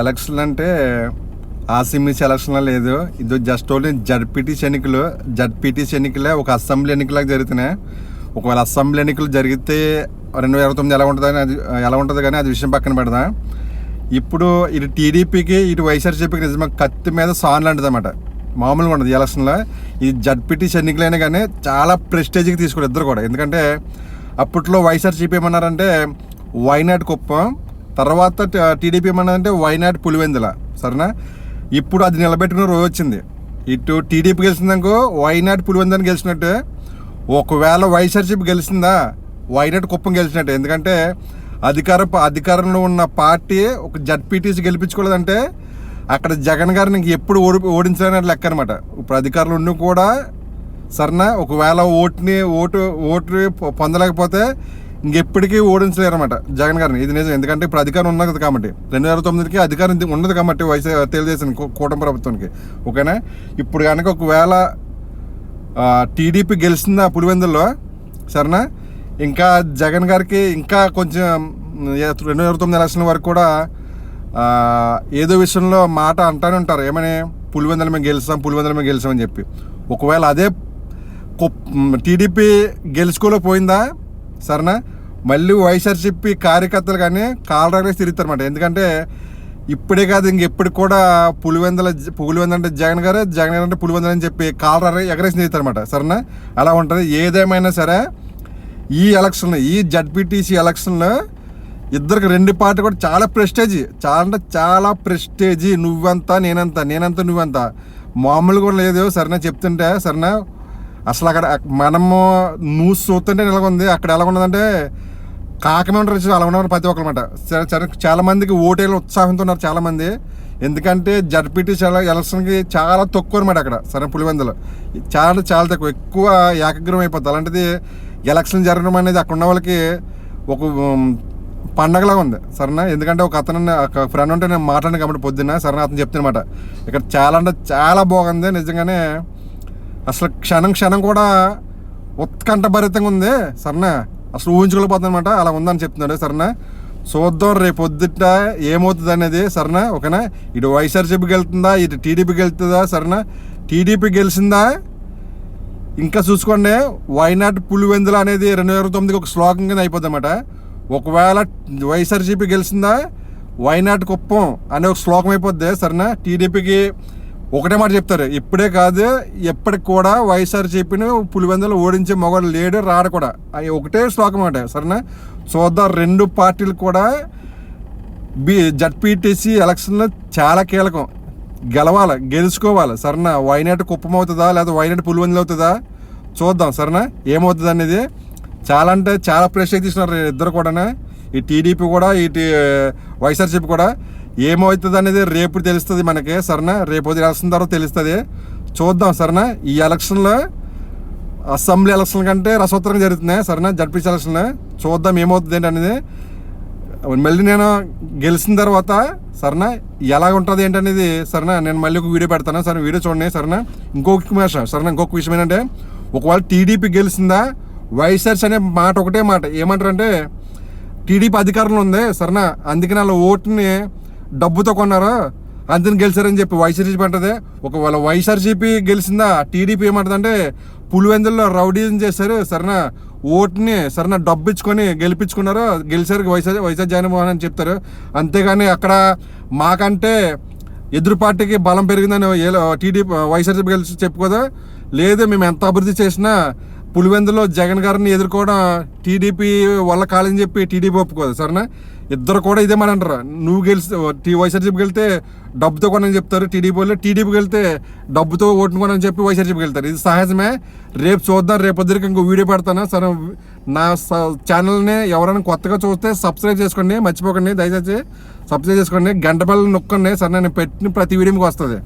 Election అంటే ఆసిమిస్ election లేదు. ఇది జస్ట్ ఓన్లీ జడ్పీటీ ఎన్నికలు జడ్పీటీ ఎన్నికలే ఒక అసెంబ్లీ ఎన్నికలకు జరుగుతున్నాయి. ఒకవేళ అసెంబ్లీ ఎన్నికలు జరిగితే రెండు వేల ఇరవై తొమ్మిది ఎలా ఉంటుందని అది ఎలా ఉంటుంది కానీ అది విషయం పక్కన పెడదాం. ఇప్పుడు ఇటు టీడీపీకి ఇటు వైఎస్ఆర్సీపీకి నిజంగా కత్తి మీద సాన్ లాంటిది అనమాట మామూలుగా ఉండదు ఈ ఎలక్షన్లో. ఇది జడ్పీటీ ఎన్నికలైనా కానీ చాలా ప్రెస్టేజ్కి తీసుకుని ఇద్దరు కూడా. ఎందుకంటే అప్పట్లో వైఎస్ఆర్సీపీ ఏమన్నారంటే వైనాడ్ కుప్పం? తర్వాత టీడీపీ టీడీపీ ఏమన్నదంటే వైనాడ్ పులివెందుల సరేనా? ఇప్పుడు అది నిలబెట్టుకున్న రోజు వచ్చింది. ఇటు టీడీపీ గెలిచిందనుకో వైనాడ్ పులివెందని గెలిచినట్టు. ఒకవేళ వైఎస్ఆర్సీపీ గెలిచిందా వైనాడ్ కుప్పం గెలిచినట్టు. ఎందుకంటే అధికార అధికారంలో ఉన్న పార్టీ ఒక జడ్పీటీసీ గెలిపించుకోలేదంటే అక్కడ జగన్ గారిని ఎప్పుడు ఓడి ఓడించాలని లెక్క అనమాట ఇప్పుడు అధికారులు ఉండి కూడా సరేనా? ఒకవేళ ఓటుని ఓటు ఓటు పొందలేకపోతే ఇంకెప్పటికీ ఓడించలేరు అనమాట జగన్ గారిని. ఇది నిజం. ఎందుకంటే ఇప్పుడు అధికారం ఉన్నది కాబట్టి. రెండు వేల తొమ్మిదికి అధికారం ఇది ఉన్నది కాబట్టి వైసీ తెలుగుదేశం కూటమి ప్రభుత్వానికి. ఓకేనా? ఇప్పుడు కనుక ఒకవేళ టీడీపీ గెలిచిందా పులివెందుల్లో సరేనా? ఇంకా జగన్ గారికి ఇంకా కొంచెం రెండు వేల తొమ్మిది ఎలక్షన్ వరకు కూడా ఏదో విషయంలో మాట అంటానే ఉంటారు. ఏమని? పులివెందుల మేము గెలుస్తాం పులివెందుల మేము గెలిచామని చెప్పి. ఒకవేళ అదే టీడీపీ గెలుచుకోలేకపోయిందా సరేనా? మళ్ళీ వైఎస్ఆర్సీపీ కార్యకర్తలు కానీ కాలరాగేసి తిరుగుతారు అనమాట ఎందుకంటే ఇప్పుడే కాదు ఇంకెప్పుడు కూడా పులివెందల పులివెందల అంటే జగన్ గారు జగన్ గారు అంటే పులివెందలు అని చెప్పి కాలరా ఎగరేసి తిరుగుతారు అనమాట సరేనా? అలా ఉంటుంది. ఏదేమైనా సరే ఈ ఎలక్షన్లు ఈ జడ్పీటీసీ ఎలక్షన్లో ఇద్దరికి రెండు పార్టీ కూడా చాలా ప్రెస్టేజ్. చాలా అంటే చాలా ప్రెస్టేజ్. నువ్వంతా నేనంతా నేనంతా నువ్వంతా. మామూలు కూడా లేదు. సరేనా? చెప్తుంటే సరేనా? అసలు అక్కడ మనము నువ్వు చూస్తుంటే ఎలా ఉంది అక్కడ ఎలా ఉన్నదంటే కాకమే ఉంటారు అలా ఉన్నారు ప్రతి ఒక్కరు అనమాట చాలా మందికి ఓటేళ్ళు ఉత్సాహంతో ఉన్నారు చాలా మంది. ఎందుకంటే జడ్పీటీ చాలా ఎలక్షన్కి చాలా తక్కువ అనమాట అక్కడ సరే పులివెందులు. చాలా చాలా తక్కువ ఎక్కువ ఏకగ్రహం అయిపోద్ది. అలాంటిది ఎలక్షన్ జరగడం అనేది అక్కడ ఉన్న వాళ్ళకి ఒక పండగలాగా ఉంది సరేనా? ఎందుకంటే ఒక అతను ఒక ఫ్రెండ్ ఉంటే నేను మాట్లాడిన కాబట్టి పొద్దున్న సరేనా? అతను చెప్తున్నమాట ఇక్కడ చాలా అంటే చాలా బాగుంది నిజంగానే. అసలు క్షణం క్షణం కూడా ఉత్కంఠభరితంగా ఉంది సరేనా? అసలు ఊహించుకోలేకపోతుంది అనమాట అలా ఉందని చెప్తున్నాడు సరేనా? చూద్దాం రేపు పొద్దుట ఏమవుతుంది అనేది సరేనా? ఓకేనా? ఇటు వైఎస్ఆర్సీపీకి వెళ్తుందా ఇటు టీడీపీకి వెళ్తుందా సరేనా? టీడీపీ గెలిచిందా? ఇంకా చూసుకోండి వైనాట్ పులివెందుల అనేది రెండు వేల తొమ్మిదికి ఒక శ్లోకం కింద అయిపోద్ది అనమాట ఒకవేళ వైఎస్ఆర్సీపీ గెలిచిందా వైనాట్ కుప్పం అనే ఒక శ్లోకం అయిపోద్ది సరేనా? టీడీపీకి ఒకటే మాట చెప్తారు. ఇప్పుడే కాదు ఎప్పటికి కూడా వైఎస్ఆర్ చెప్పిన పులివెందులు ఓడించే మొగడు లేడు రాడు కూడా. అది ఒకటే శ్లోకం అంటే సరేనా? చూద్దాం రెండు పార్టీలు కూడా బి జడ్పీటీసీ ఎలక్షన్లో చాలా కీలకం. గెలవాలి గెలుచుకోవాలి సరేనా? వైనాటి కుప్పం అవుతుందా లేదా వైనాటి పులివెందులు అవుతుందా? చూద్దాం సరేనా? ఏమవుతుంది అనేది? చాలా అంటే చాలా ప్రెషర్ తీసుకున్నారు ఇద్దరు కూడా ఈ టీడీపీ కూడా ఇటు వైఎస్ఆర్సీపీ కూడా. ఏమవుతుంది అనేది రేపు తెలుస్తుంది మనకి సరేనా? రేపు ఎలక్షన్ తర్వాత తెలుస్తుంది. చూద్దాం సరేనా? ఈ ఎలక్షన్లో అసెంబ్లీ ఎలక్షన్ కంటే రసోత్తరంగా జరుగుతున్నాయి సరేనా? జడ్పీసీ ఎలక్షన్ చూద్దాం ఏమవుతుంది ఏంటి అనేది మళ్ళీ నేను గెలిచిన తర్వాత సరేనా? ఎలా ఉంటుంది ఏంటనేది సరేనా? నేను మళ్ళీ ఒక వీడియో పెడతాను సరే వీడియో చూడండి సరేనా? ఇంకొక విషయం సరేనా? ఇంకొక విషయం ఏంటంటే ఒకవేళ టీడీపీ గెలిచిందా? వైఎస్ఆర్స్ అనే మాట ఒకటే మాట. ఏమంటారంటే టీడీపీ అధికారంలో ఉంది సరేనా? అందుకని వాళ్ళ ఓటుని డబ్బుతో కొన్నారు? అందుని గెలిచారని చెప్పి వైఎస్ఆర్సీపీ అంటదే. ఒకవేళ వైఎస్ఆర్సీపీ గెలిచిందా టీడీపీ ఏమంటదంటే పులివెందుల్లో రౌడీజం చేశారు సరేనా ఓటుని సరేనా డబ్బు ఇచ్చుకొని గెలిపించుకున్నారు గెలిచారు వైఎస్ఆర్ వైఎస్ఆర్ జగన్మోహన్ అని చెప్తారు. అంతేగాని అక్కడ మాకంటే ఎదురు పార్టీకి బలం పెరిగిందని టీడీపీ వైఎస్ఆర్సీపీ గెలిచి చెప్పుకోదా? లేదు మేము ఎంత అభివృద్ధి చేసినా పులివెందులో జగన్ గారిని ఎదుర్కోవడం టీడీపీ వల్ల కాలని చెప్పి టీడీపీ ఒప్పుకోదు సరేనా? ఇద్దరు కూడా ఇదే మాట అంటారు. నువ్వు గెలిస్తే టీ వైఎస్ఆర్సీపీకి వెళ్తే డబ్బుతో కొనని చెప్తారు టీడీపీ వెళ్ళి. టీడీపీకి వెళ్తే డబ్బుతో ఓటును కొనని చెప్పి వైఎస్ఆర్సీపీకి వెళ్తారు. ఇది సహజమే. రేపు చూద్దాం రేపు పొద్దురికి ఇంకో వీడియో పెడతాను. సరే నా స- ఛానల్ని ఎవరైనా కొత్తగా చూస్తే సబ్స్క్రైబ్ చేసుకోండి. మర్చిపోకండి. దయచేసి సబ్స్క్రైబ్ చేసుకోండి. గంట బెల్ నొక్కండి. సరే నేను పెట్టిన ప్రతి వీడియో మీకు వస్తుంది.